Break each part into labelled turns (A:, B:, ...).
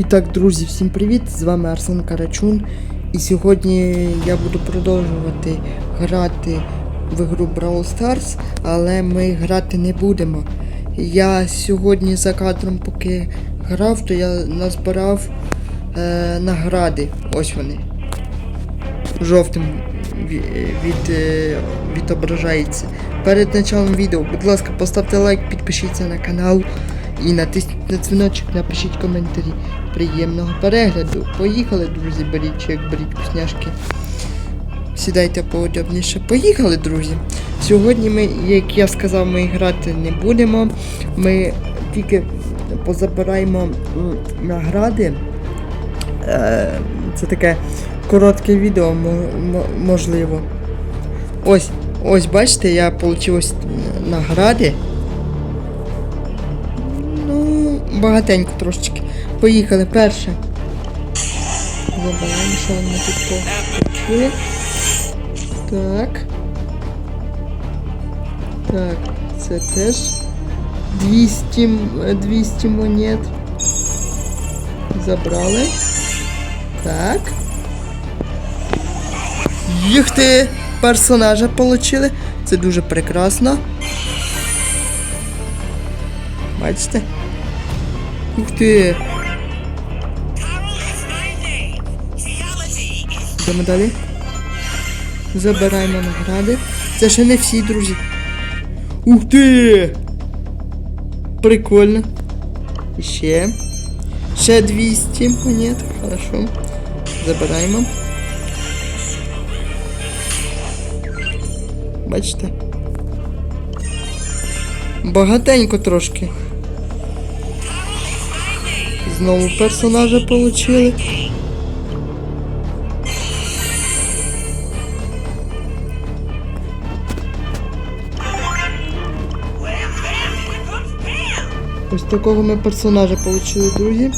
A: І так, друзі, всім привіт! З вами Арсен Карачун. І сьогодні я буду продовжувати грати в ігру Brawl Stars, але ми грати не будемо. Я сьогодні за кадром, поки грав, то я назбирав е, награди. Ось вони. Жовтим ві- від, е, відображається. Перед началом відео, будь ласка, поставте лайк, підпишіться на канал і натисніть на дзвіночок, напишіть коментарі. Приємного перегляду. Поїхали, друзі, беріть чек, беріть вкусняшки. Сідайте поудобніше. Поїхали, друзі. Сьогодні ми, як я сказав, ми грати не будемо. Ми тільки позабираємо награди. Е, Це таке коротке відео, мо- мо- можливо. Ось, ось, бачите, я отримав награди. Ну, багатенько трошечки. Поїхали, перше. Забираємо, що ми тут почули. Так. Так, це теж 200, 200 монет. Забрали. Так. Їх ти персонажа получили. Це дуже прекрасно. Бачите? Ух ти! Йдемо далі. Забираємо награди. Це ще не всі, друзі. Ух ти! Прикольно. Ще. Ще 200 монет. Хорошо. Забираємо. Бачите? Багатенько трошки. Знову персонажа получили. Ось такого ми персонажа получили, друзі.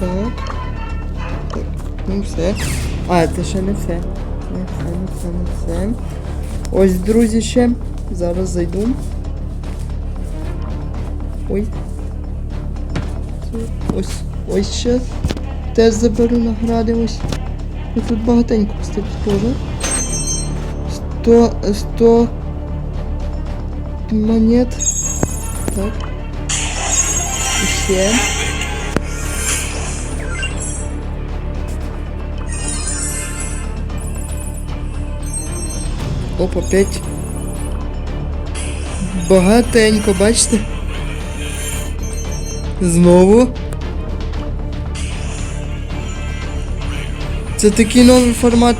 A: Так. Так, ну все. А, це ще не все. Не все, не все, не все. Ось, друзі, ще. Зараз зайду. Ой. Ось, ось ще. Теж заберу награди ось. Тут багатенько кстати, теж. 100, 100 монет. Так. І ще. Оп, опять. Багатенько, бачите? Знову. Це такий новий формат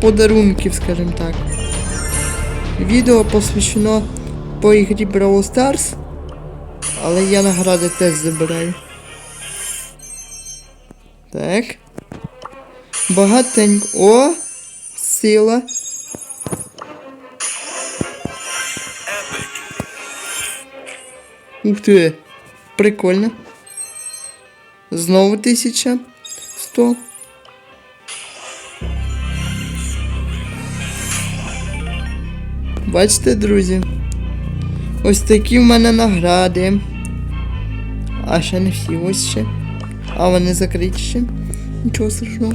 A: подарунків, скажімо так. Відео посвящено по ігрі Brawl Stars, але я награди теж забираю. Так. Багатенько. О! Сила. Ух ти! Прикольно. Знову тисяча. Сто. Бачите, друзі? Ось такі в мене награди. А ще не всі ось ще. А вони закриті ще. Нічого страшного.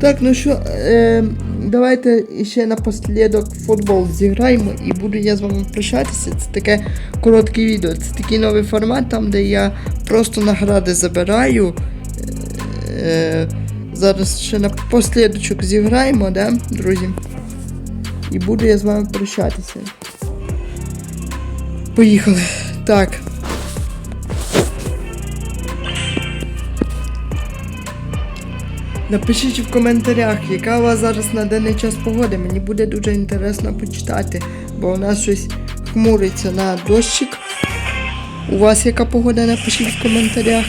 A: Так, ну що, е, давайте ще напослідок футбол зіграємо і буду я з вами прощатися. Це таке коротке відео. Це такий новий формат, там де я просто награди забираю. Е, зараз ще напослідочок зіграємо, да, друзі? І буду я з вами прощатися. Поїхали. Так. Напишіть в коментарях, яка у вас зараз на даний час погода. Мені буде дуже інтересно почитати, бо у нас щось хмуриться на дощик. У вас яка погода? Напишіть в коментарях.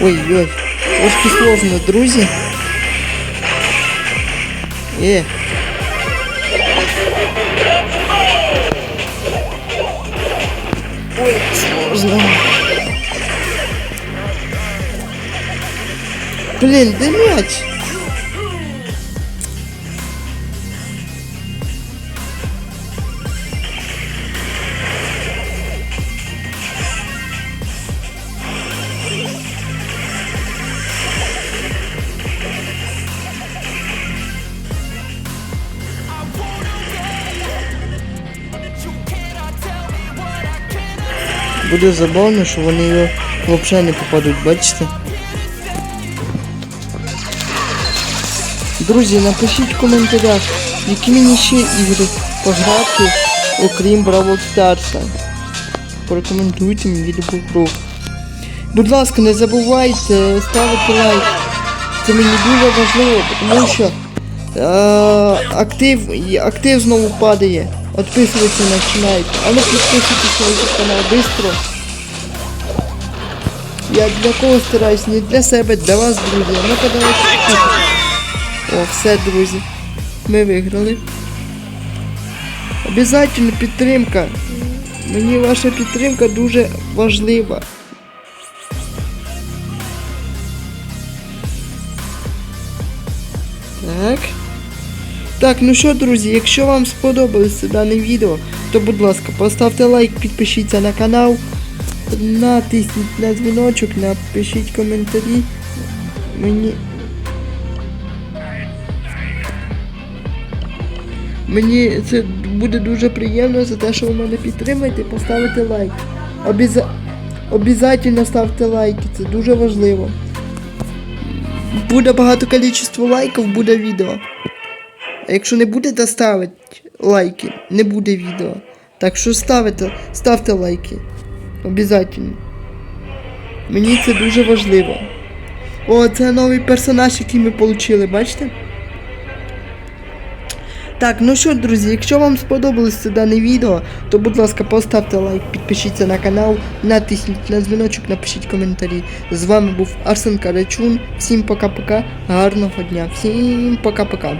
A: Ой-ой, трошки сложно, друзі. Е. Ой, сложно. Блін, де м'яч? Буде забавно, що вони його взагалі не попадуть, бачите? Друзі, напишіть в коментарях, які мені ще ігри пограти, окрім Бравл Старса. Порекомендуйте мені гру. Будь ласка, не забувайте ставити лайк. Це мені дуже важливо, тому що актив, актив знову падає. Отписуватися починають. А ну підписуйтесь на канал быстро. Я для кого стараюсь? Не для себе, для вас, друзі. Ну подавайте підписуйтесь. О, все, друзі. Ми виграли. Обязательно підтримка. Мені ваша підтримка дуже важлива. Так. Так, ну що, друзі, якщо вам сподобалося дане відео, то будь ласка, поставте лайк, підпишіться на канал, натисніть на дзвіночок, напишіть коментарі. Мені. Мені це буде дуже приємно за те, що ви мене підтримаєте, поставите лайк. Обяза... Обязательно ставте лайки, це дуже важливо. Буде багато кількість лайків, буде відео. А якщо не будете ставити лайки, не буде відео. Так що ставите, ставте лайки. Обязательно. Мені це дуже важливо. О, це новий персонаж, який ми отримали, бачите? Так, ну що, друзі, якщо вам сподобалось дане відео, то будь ласка, поставте лайк, підпишіться на канал, натисніть на дзвіночок, напишіть коментарі. З вами був Арсен Карачун. Всім пока-пока, гарного дня, всім пока-пока.